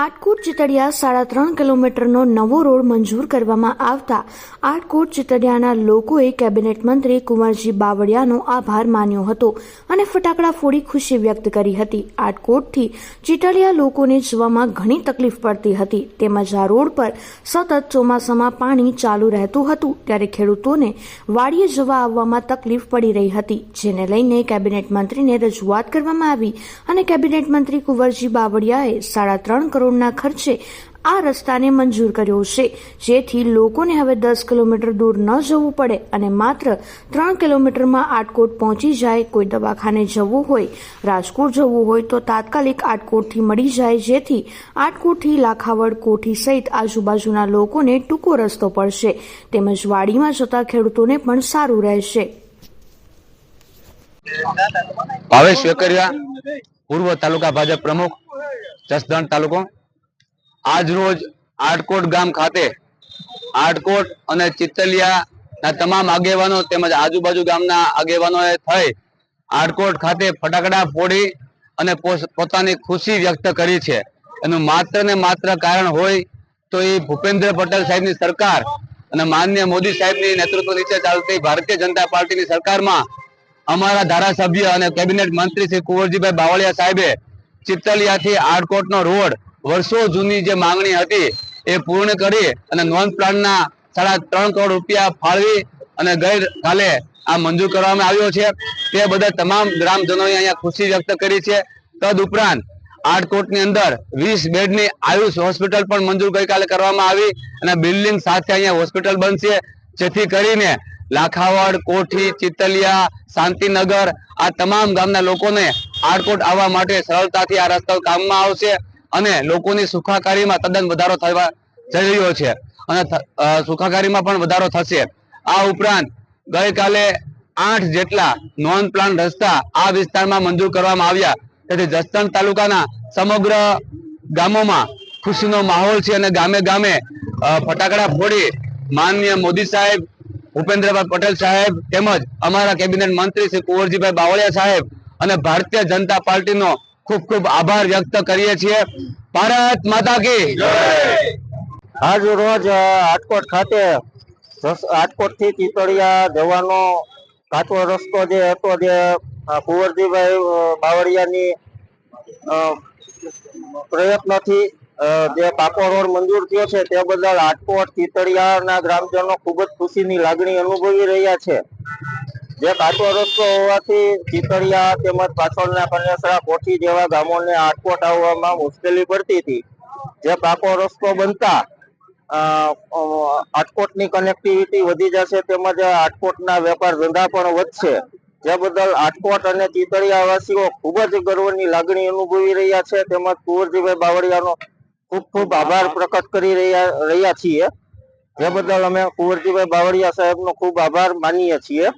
આટકોટ ચિતડિયા સાડા ત્રણ કિલોમીટરનો નવો રોડ મંજૂર કરવામાં આવતા આટકોટ ચિતડિયાના લોકોએ કેબિનેટ મંત્રી કુંવરજી બાવળિયાનો આભાર માન્યો હતો અને ફટાકડા ફોડી ખુશી વ્યક્ત કરી હતી. આટકોટથી ચિતડિયા લોકોને જવામાં ઘણી તકલીફ પડતી હતી. તેમજ આ રોડ પર સતત ચોમાસામાં પાણી ચાલુ રહેતું હતું ત્યારે ખેડૂતોને વાડીએ જવા આવવામાં તકલીફ પડી રહી હતી, જેને લઈને કેબિનેટ મંત્રીને રજૂઆત કરવામાં આવી અને કેબિનેટ મંત્રી કુંવરજી બાવળિયાએ સાડા ત્રણ કરોડના ખર્ચે આ રસ્તાને મંજૂર કર્યો છે. જેથી લોકોને હવે દસ કિલોમીટર દૂર ન જવું પડે અને માત્ર ત્રણ કિલોમીટરમાં આટકોટ પહોંચી જાય કોઈ દવાખાને જવું હોય, રાજકોટ જવું હોય તો તાત્કાલિક આટકોટથી મળી જાય. જેથી આટકોટથી લાખાવડ કોઠી સહિત આજુબાજુના લોકોને ટૂંકો રસ્તો પડશે. તેમજ વાડીમાં જતા ખેડૂતોને પણ સારું રહેશે. ભાવેશ વેકરિયા, પૂર્વ તાલુકા ભાજપ પ્રમુખ, જસદણ તાલુકો. આજ રોજ આટકોટ ગામ ખાતે આટકોટ અને ચિત્તલિયાના તમામ આગેવાનો તેમજ આજુબાજુ ગામના આગેવાનોએ થઈ આટકોટ ખાતે ફટાકડા ફોડી અને પોતાની ખુશી વ્યક્ત કરી છે. એનું માત્ર ને માત્ર કારણ હોય તો એ ભૂપેન્દ્ર પટેલ સાહેબની સરકાર અને માન્ય મોદી સાહેબની નેતૃત્વ નીચે ચાલતી ભારતીય જનતા પાર્ટીની સરકારમાં અમારા ધારાસભ્ય અને કેબિનેટ મંત્રી શ્રી કુંવરજીભાઈ બાવળિયા સાહેબે ચિત્તલિયાથી આડકોટનો રોડ વર્ષો જૂની જે માંગણી હતી એ પૂર્ણ કરી અને નોન પ્લાનના સાડા ત્રણ કરોડ રૂપિયા ફાળવી અને ગઈ આ મંજૂર કરવામાં આવ્યો છે. તે બધા તમામ ગ્રામજનોએ અહીંયા ખુશી વ્યક્ત કરી છે. તદ ઉપરાંત આટકોટની અંદર વીસ બેડની આયુષ હોસ્પિટલ પણ મંજૂર ગઈકાલે કરવામાં આવી અને બિલ્ડિંગ સાથે અહીંયા હોસ્પિટલ બનશે. જેથી કરીને લાખાવડ, કોઠી ચિતલિયા શાંતિનગર આ તમામ ગામના લોકોને આડકોટ આવવા માટે સરળતાથી આ રસ્તા કામમાં આવશે. અને લોકોની સુખાકારીમાં તદ્દન વધારો થવા જઈ રહ્યો છે. અને સુખાકારીમાં પણ વધારો થશે. આ ઉપરાંત ગઈકાલે આઠ જેટલા નોન પ્લાન રસ્તા આ વિસ્તારમાં મંજૂર કરવામાં આવ્યા. તેથી જસદણ તાલુકાના સમગ્ર ગામોમાં ખુશીનો માહોલ છે અને ગામે ગામે ફટાકડા ફોડી માનનીય મોદી સાહેબ ભૂપેન્દ્રભાઈ પટેલ સાહેબ તેમજ અમારા કેબિનેટ મંત્રી શ્રી કુંવરજીભાઈ બાવળિયા સાહેબ અને ભારતીય જનતા પાર્ટીનો ખૂબ ખૂબ આભાર વ્યક્ત કરીએ છીએ. ભારત માતા કી આજ રોજ હાટકોટ ખાતે આટકોટથી ચીતળિયા જવાનો કાચો રસ્તો જે હતો જે કુંવરજીભાઈ બાવળિયાની પ્રયત્નથી જે પાકો રોડ મંજૂર થયો છે તે બદલ આટકોટ ચીતળિયાના ગ્રામજનો ખૂબ જ ખુશીની લાગણી અનુભવી રહ્યા છે. જે કાચો રસ્તો હોવાથી ચીતળિયા તેમજ પાછળના કન્યાસરા કોઠી જેવા ગામોને આટકોટ આવવામાં મુશ્કેલી પડતી હતી. જે પાકો રસ્તો બનતા આટકોટની કનેક્ટિવિટી વધી જશે તેમજ આટકોટના વેપાર ધંધા પણ વધશે. જે બદલ આટકોટ અને ચીતળિયા વાસીઓ ખૂબ જ ગર્વની લાગણી અનુભવી રહ્યા છે તેમજ કુંવરજીભાઈ બાવળિયાનો ખૂબ ખૂબ આભાર પ્રકટ કરી રહ્યા રહ્યા છીએ. જે બદલ અમે કુંવરજીભાઈ બાવળિયા સાહેબનો ખૂબ આભાર માનીએ છીએ.